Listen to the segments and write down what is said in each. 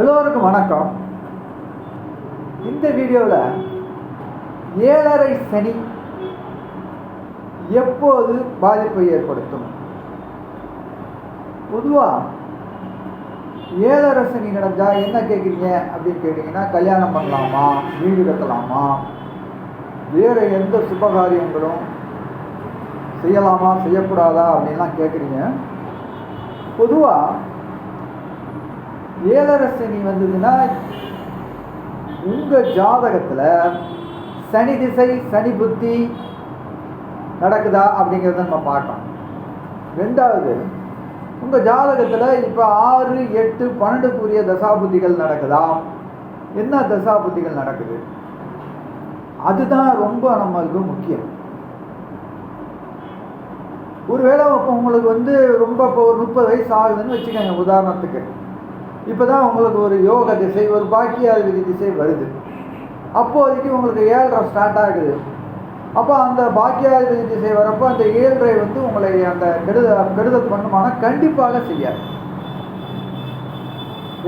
எல்லோருக்கும் வணக்கம். இந்த வீடியோவில் ஏழரை சனி எப்போது பாதிப்பை ஏற்படுத்தும்? பொதுவாக ஏழரை சனி நடந்தால் என்ன கேட்குறீங்க அப்படின்னு கேட்டிங்கன்னா கல்யாணம் பண்ணலாமா? வீடு கட்டலாமா? வேறு எந்த சுபகாரியங்களும் செய்யலாமா செய்யக்கூடாதா அப்படின்லாம் கேட்குறீங்க பொதுவாக ஏழரை சனி வந்ததுன்னா உங்கள் ஜாதகத்தில் சனி திசை சனி புத்தி நடக்குதா அப்படிங்கிறத நம்ம பார்க்கலாம் ரெண்டாவது உங்கள் ஜாதகத்தில் இப்போ ஆறு எட்டு பன்னெண்டுக்குரிய தசாபுத்திகள் நடக்குதா? என்ன தசாபுத்திகள் நடக்குது? அதுதான் ரொம்ப நம்மளுக்கு முக்கியம். ஒருவேளை இப்போ உங்களுக்கு வந்து ரொம்ப இப்போ ஒரு முப்பது வயசு ஆகுதுன்னு வச்சுக்கோங்க உதாரணத்துக்கு. இப்போ தான் உங்களுக்கு ஒரு யோக திசை ஒரு பாக்கியாதிபதி திசை வருது. அப்போதைக்கு உங்களுக்கு ஏழரை ஸ்டார்ட் ஆகுது. அப்போ அந்த பாக்கியாதிபதி திசை வரப்போ அந்த ஏழரை வந்து உங்களை அந்த கெடுத கெடுதல் பண்ணுமானா கண்டிப்பாக செய்யாது.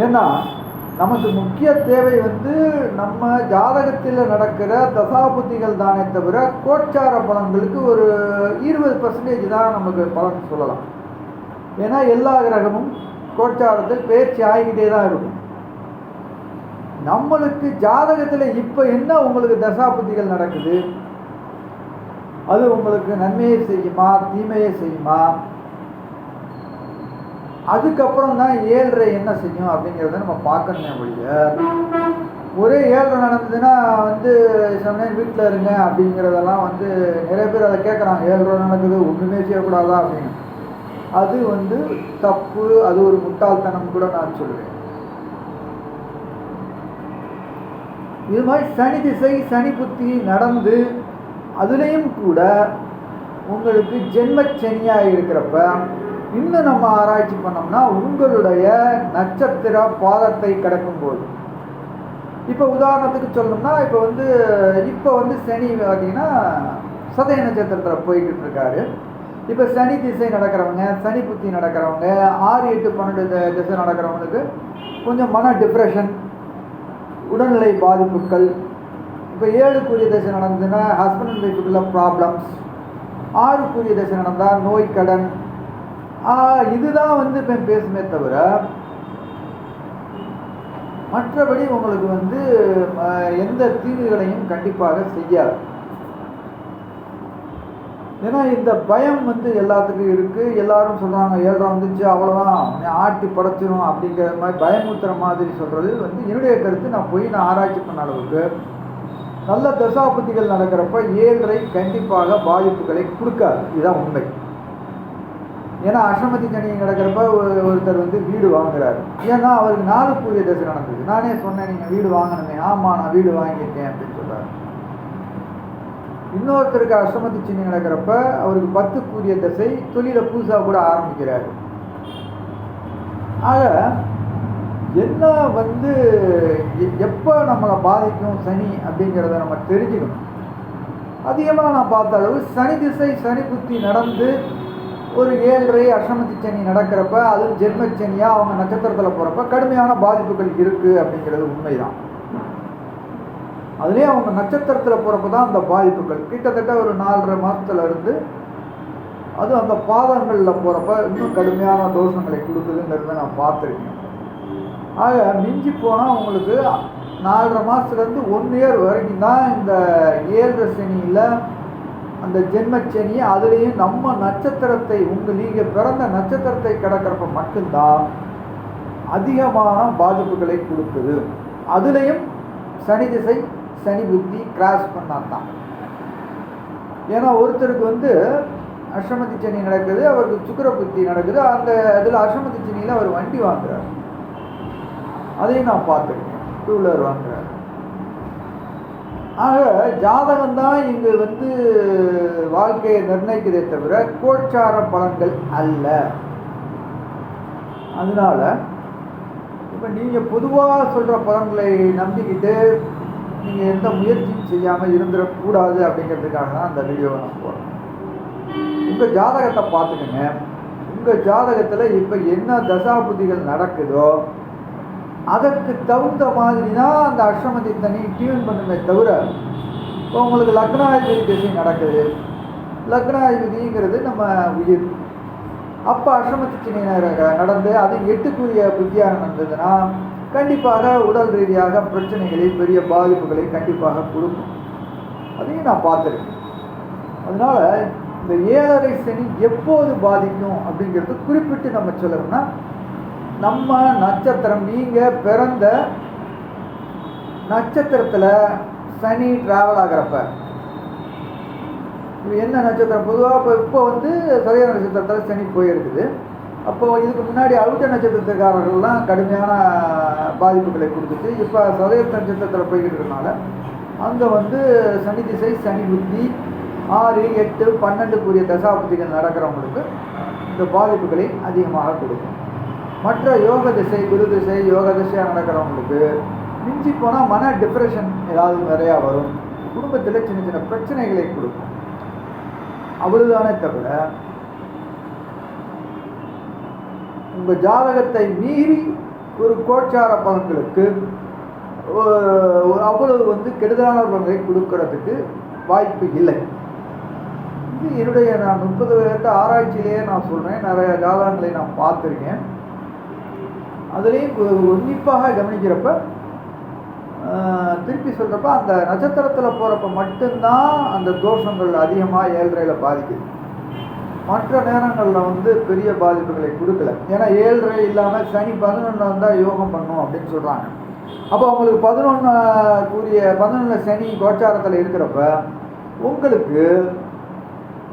ஏன்னா நமக்கு முக்கிய தேவை வந்து நம்ம ஜாதகத்தில் நடக்கிற தசாபுத்திகள் தானே தவிர கோட்சார பலன்களுக்கு ஒரு இருபது பர்சன்டேஜ் தான் நமக்கு பலன் சொல்லலாம். ஏன்னா எல்லா கிரகமும் கோச்சாரத்தில் பேச்சு ஆகிக்கிட்டே தான் இருக்கும். நம்மளுக்கு ஜாதகத்தில் இப்போ என்ன உங்களுக்கு தசாபுத்திகள் நடக்குது? அது உங்களுக்கு நன்மையை செய்யுமா தீமையை செய்யுமா? அதுக்கப்புறம் தான் ஏழரை என்ன செய்யும் அப்படிங்கிறத நம்ம பார்க்கணுமே ஒழிய ஒரே ஏழரை நடந்ததுன்னா வந்து சமயம் வீட்டில் இருங்க அப்படிங்கிறதெல்லாம் வந்து நிறைய பேர் அதை கேட்குறாங்க. ஏழரை நடக்குது ஒன்றுமே செய்யக்கூடாதா அப்படின்னு. அது வந்து தப்பு அது ஒரு முட்டாள்தனம் கூட நான் சொல்லுவேன் இது மாதிரி சனி திசை சனி புத்தி நடந்து அதுலேயும் கூட உங்களுக்கு ஜென்மச்சனியாக இருக்கிறப்ப இன்னும் நம்ம ஆராய்ச்சி பண்ணோம்னா உங்களுடைய நட்சத்திர பாதத்தை கடக்கும்போது. இப்போ உதாரணத்துக்கு சொல்லணும்னா இப்போ வந்து இப்போ வந்து சனி பார்த்தீங்கன்னா சதய நட்சத்திரத்தில் போய்கிட்டு இருக்காரு. இப்போ சனி திசை நடக்கிறவங்க சனி புத்தி நடக்கிறவங்க ஆறு எட்டு பன்னெண்டு திசை நடக்கிறவங்களுக்கு கொஞ்சம் மன டிப்ரெஷன் உடல்நிலை பாதிப்புகள். இப்போ ஏழு கூறிய திசை நடந்ததுன்னா ஹஸ்பண்ட் அண்ட் ஒய்ஃபுக்குள்ள ப்ராப்ளம்ஸ் கூறிய திசை நடந்தால் நோய் கடன். இதுதான் வந்து இப்போ பேசுமே தவிர மற்றபடி உங்களுக்கு வந்து எந்த தீங்குகளையும் கண்டிப்பாக செய்யாது. ஏன்னா இந்த பயம் வந்து எல்லாத்துக்கும் இருக்குது எல்லாரும் சொல்கிறாங்க ஏழ்ரா வந்துச்சு அவ்வளோதான் ஆட்டி படைச்சிடும் அப்படிங்கிற மாதிரி பயமுத்துற மாதிரி சொல்கிறது வந்து என்னுடைய கருத்து. நான் போய் நான் ஆராய்ச்சி பண்ண அளவுக்கு நல்ல தசாபதிகள் நடக்கிறப்ப ஏழரை கண்டிப்பாக பாதிப்புகளை கொடுக்காது. இதுதான் உண்மை. ஏன்னா அஷ்டமதி சனி நடக்கிறப்ப ஒருத்தர் வந்து வீடு வாங்குறாரு. ஏன்னா அவருக்கு நாலு கூடிய தசை நடந்தது. நானே சொன்னேன் நீங்கள் வீடு வாங்கணுமே. ஆமாம் நான் வீடு வாங்கியிருக்கேன் அப்படின்னு இன்னொருத்தருக்கு அஷ்டமத்து சனி நடக்கிறப்ப அவருக்கு பத்து கூடிய தசை தொழில புதுசாக கூட ஆரம்பிக்கிறார். ஆக என்ன வந்து எப்போ நம்மளை பாதிக்கும் சனி அப்படிங்கிறத நம்ம தெரிஞ்சுக்கணும். அதிகமாக நான் பார்த்த அளவு சனி திசை சனி புத்தி நடந்து ஒரு ஏழரை அஷ்டமத்து சனி நடக்கிறப்ப அது ஜென்மச்சனியாக அவங்க நட்சத்திரத்தில் போகிறப்ப கடுமையான பாதிப்புகள் இருக்குது அப்படிங்கிறது உண்மைதான். அதுலேயே அவங்க நட்சத்திரத்தில் போகிறப்ப தான் அந்த பாதிப்புகள். கிட்டத்தட்ட ஒரு நாலரை மாதத்துல இருந்து அது அந்த பாதங்களில் போகிறப்ப இன்னும் கடுமையான தோஷங்களை கொடுக்குதுங்கிறத நான் பார்த்துருக்கேன். ஆக மிஞ்சி போனால் உங்களுக்கு நாலரை மாதத்துலேருந்து ஒன் இயர் வரைக்கும் தான் இந்த ஏழரை சனியில் அந்த ஜென்மச்சனி அதுலேயும் நம்ம நட்சத்திரத்தை உங்கள் நீங்கள் பிறந்த நட்சத்திரத்தை கிடக்கிறப்ப மட்டும்தான் அதிகமான பாதிப்புகளை கொடுக்குது. அதுலேயும் சனி திசை சனி புத்தி கிராஸ் பண்ணால் தான் ஏன்னா ஒருத்தருக்கு வந்து அஷ்டமதி சனி நடக்குது அவருக்கு சுக்கர புத்தி நடக்குது அந்த இதில் அஷ்டமதி சனியில் அவர் வண்டி வாங்குறார். அதையும் நான் பார்த்துருக்கேன். டூ வீலர் வாங்குறார். ஆக ஜாதகம் தான் இங்கு வந்து வாழ்க்கையை நிர்ணயிக்கிறதே தவிர கோச்சார பலன்கள் அல்ல. அதனால இப்போ நீங்கள் பொதுவாக சொல்கிற பலன்களை நம்பிக்கிட்டு நீங்கள் எந்த முயற்சியும் செய்யாமல் இருந்துடக்கூடாது அப்படிங்கிறதுக்காக தான் அந்த வீடியோவை நான் போகிறேன் உங்கள் ஜாதகத்தை பார்த்துக்கங்க. உங்கள் ஜாதகத்தில் இப்போ என்ன தசாபுதிகள் நடக்குதோ அதற்கு தகுந்த மாதிரி தான் அந்த அஷ்டமத்தை தனி டியூன் பண்ணுமே தவிர இப்போ உங்களுக்கு லக்னாதிபதி திசை நடக்குது. லக்னாதிபதிங்கிறது நம்ம உயிர். அப்போ அஷ்டமத்திச்சினை நடந்து அது எட்டுக்குரிய புத்தியாக நடந்ததுன்னா கண்டிப்பாக உடல் ரீதியாக பிரச்சனைகளை பெரிய பாதிப்புகளை கண்டிப்பாக கொடுக்கும். அதையும் நான் பார்த்துருக்கேன். அதனால இந்த ஏழரை சனி எப்போது பாதிக்கும் அப்படிங்கிறது குறிப்பிட்டு நம்ம சொல்லணும்னா நம்ம நட்சத்திரம் நீங்கள் பிறந்த நட்சத்திரத்தில் சனி ட்ராவல் ஆகிறப்ப இது என்ன நட்சத்திரம்? பொதுவாக இப்போ இப்போ வந்து சரியான நட்சத்திரத்தில் சனி போயிருக்குது. அப்போ இதுக்கு முன்னாடி அழுத்த நட்சத்திரத்துக்காரர்கள்லாம் கடுமையான பாதிப்புகளை கொடுத்துச்சு. இப்போ சதய நட்சத்திரத்தில் போய்கிட்டு அங்கே வந்து சனி திசை சனி புத்தி ஆறு எட்டு பன்னெண்டுக்குரிய தசாபுத்திகள் நடக்கிறவங்களுக்கு இந்த பாதிப்புகளை அதிகமாக கொடுக்கும். மற்ற யோக திசை குரு திசை யோக திசையாக நடக்கிறவங்களுக்கு மிஞ்சி போனால் மன டிப்ரெஷன் ஏதாவது நிறையா வரும். குடும்பத்தில் சின்ன சின்ன பிரச்சனைகளை கொடுக்கும். அவ்வளோதானே தவிர உங்கள் ஜாதகத்தை மீறி ஒரு கோச்சார பலன்களுக்கு ஒரு அவ்வளவு வந்து கெடுதலான பலன்களை கொடுக்கறதுக்கு வாய்ப்பு இல்லை. இது என்னுடைய நான் முப்பது வருட ஆராய்ச்சியிலேயே நான் சொல்கிறேன் நிறைய ஜாதகங்களை நான் பார்த்துருக்கேன். அதுலேயும் கு- உன்னிப்பாக கவனிக்கிறப்ப திருப்பி சொல்கிறப்ப அந்த நட்சத்திரத்தில் போகிறப்ப மட்டும்தான் அந்த தோஷங்கள் அதிகமாக ஏழ்றையில் பாதிக்குது. மற்ற நேரங்களில் வந்து பெரிய பாதிப்புகளை கொடுக்கல. ஏன்னா ஏழரை இல்லாமல் சனி பதினொன்று வந்தால் யோகம் பண்ணும் அப்படின்னு சொல்கிறாங்க அப்போ உங்களுக்கு பதினொன்று கூறிய பதினொன்று சனி கோச்சாரத்தில் இருக்கிறப்ப உங்களுக்கு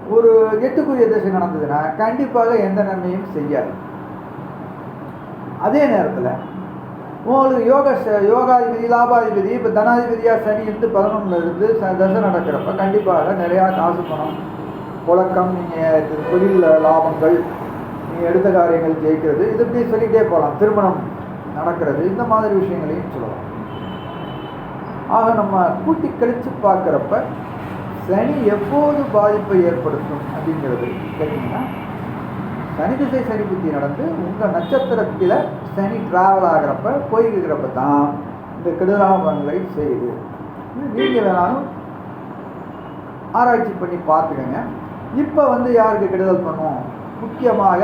ஒரு எட்டுக்குரிய திசை நடந்ததுன்னா கண்டிப்பாக எந்த நன்மையும் செய்யாது. அதே நேரத்தில் உங்களுக்கு யோக யோகாதிபதி லாபாதிபதி இப்போ தனாதிபதியாக சனி இருந்து பதினொன்றில் இருந்து ச- தசை நடக்கிறப்ப கண்டிப்பாக நிறையா காசு பணம் புழக்கம் நீங்கள் தொழில் லாபங்கள் நீங்கள் எடுத்த காரியங்கள் ஜெயிக்கிறது இது இப்படி சொல்லிகிட்டே போகலாம். திருமணம் நடக்கிறது இந்த மாதிரி விஷயங்களையும் சொல்லலாம். ஆக நம்ம கூட்டி கழித்து பார்க்குறப்ப சனி எப்போது பாதிப்பை ஏற்படுத்தும் அப்படிங்கிறது கேட்டிங்கன்னா சனி திசை சனி புத்தி நடந்து உங்கள் நட்சத்திரத்தில் சனி ட்ராவல் ஆகிறப்ப போயிருக்கிறப்ப தான் இந்த கெடுதலான பலன்களை செய்யுது. இது நீங்கள் வேணாலும் ஆராய்ச்சி பண்ணி பார்த்துக்கங்க. இப்போ வந்து யாருக்கு கெடுதல் பண்ணும் முக்கியமாக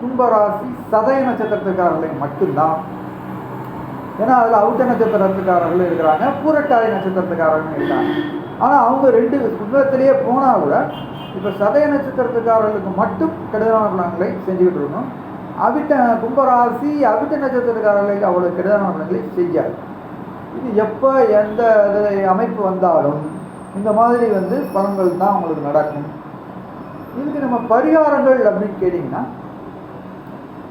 கும்பராசி சதய நட்சத்திரத்துக்காரர்களை மட்டும்தான். ஏன்னா அதில் அவுட்ட நட்சத்திரத்துக்காரர்கள் இருக்கிறாங்க பூரட்டாதி நட்சத்திரத்துக்காரர்கள் இருக்காங்க. ஆனால் அவங்க ரெண்டு கும்பத்திலேயே போனால் கூட இப்போ சதய நட்சத்திரத்துக்காரர்களுக்கு மட்டும் கெடுதலான பலன்களை செஞ்சுக்கிட்டு இருக்கணும். அவிட்ட கும்பராசி அவிட்ட நட்சத்திரக்காரர்களுக்கு அவ்வளோ கெடுதலான பலன்களை செய்யாது. இது எப்போ எந்த அமைப்பு வந்தாலும் இந்த மாதிரி வந்து பலன்கள் தான் உங்களுக்கு நடக்கும். இதுக்கு நம்ம பரிகாரங்கள் அப்படின்னு கேட்டிங்கன்னா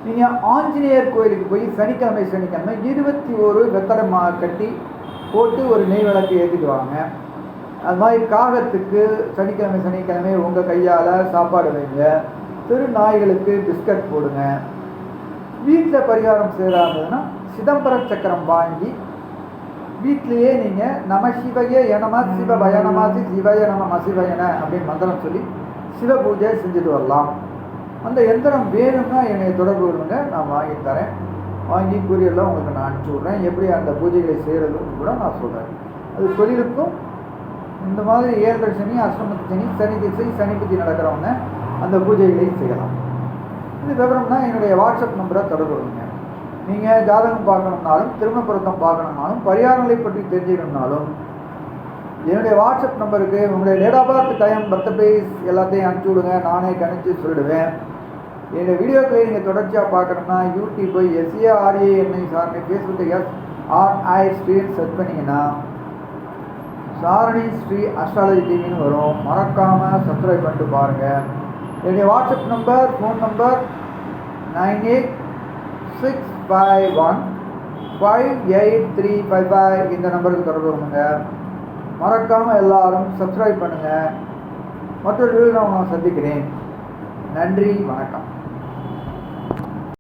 நீங்கள் ஆஞ்சநேயர் கோயிலுக்கு போய் சனிக்கிழமை சனிக்கிழமை இருபத்தி ஒரு வெத்தலை மா கட்டி போட்டு ஒரு நெய் விளக்கு ஏற்றிட்டு வாங்க. அது மாதிரி காகத்துக்கு சனிக்கிழமை சனிக்கிழமை உங்கள் கையால் சாப்பாடு வைங்க. தெரு நாய்களுக்கு பிஸ்கட் போடுங்க. வீட்டில் பரிகாரம் செய்கிறாங்கன்னா சிதம்பரம் சக்கரம் வாங்கி வீட்டிலேயே நீங்கள் நம சிவய எனமா சிவ பயணமாசி சிவய நம மசிவயன அப்படின்னு மந்திரம் சொல்லி சிவ பூஜை செஞ்சுட்டு வரலாம். அந்த எந்திரம் வேணும்னா என்னை தொடர்பு கொள்ளுங்க நான் வாங்கி தரேன். வாங்கி கூறியெல்லாம் உங்களுக்கு நான் அனுப்பிச்சி விட்றேன். எப்படி அந்த பூஜைகளை செய்கிறதுன்னு கூட நான் சொல்கிறேன் அது தொழிலுக்கும் இந்த மாதிரி ஏழரை சனி அஷ்டமத்து சனி சனி திசை சனி புத்தி நடக்கிறவங்க அந்த பூஜைகளை செய்யலாம். இது விவரம்னா என்னுடைய வாட்ஸ்அப் நம்பரை தொடர்பு கொள்ளுங்க. நீங்கள் ஜாதகம் பார்க்கணும்னாலும் திருமண பொருத்தம் பார்க்கணும்னாலும் பரிகாரங்களை பற்றி தெரிஞ்சுக்கணும்னாலும் என்னுடைய வாட்ஸ்அப் நம்பருக்கு உங்களுடைய date of birth time birth place எல்லாத்தையும் அனுப்பிச்சி விடுங்க. நானே கணிச்சு சொல்லிடுவேன். என்னுடைய வீடியோக்களை நீங்கள் தொடர்ச்சியாக பார்க்கணும்னா யூடியூப்பை S A R A N I Sarani ஃபேஸ்புக்கை S R I street set பண்ணிங்கன்னா சாரணி ஸ்ரீ அஸ்ட்ராலஜி டிவின்னு வரும். மறக்காமல் சப்ஸ்கிரைப் பண்ணிட்டு பாருங்கள் என்னுடைய WhatsApp number phone number nine eight six five one five eight three five five இந்த நம்பருக்கு தொடர்பு கொள்ளுங்க. மறக்காமல் எல்லாரும் சப்ஸ்கிரைப் பண்ணுங்கள் மற்றொரு நான் உங்களை சந்திக்கிறேன். நன்றி வணக்கம்.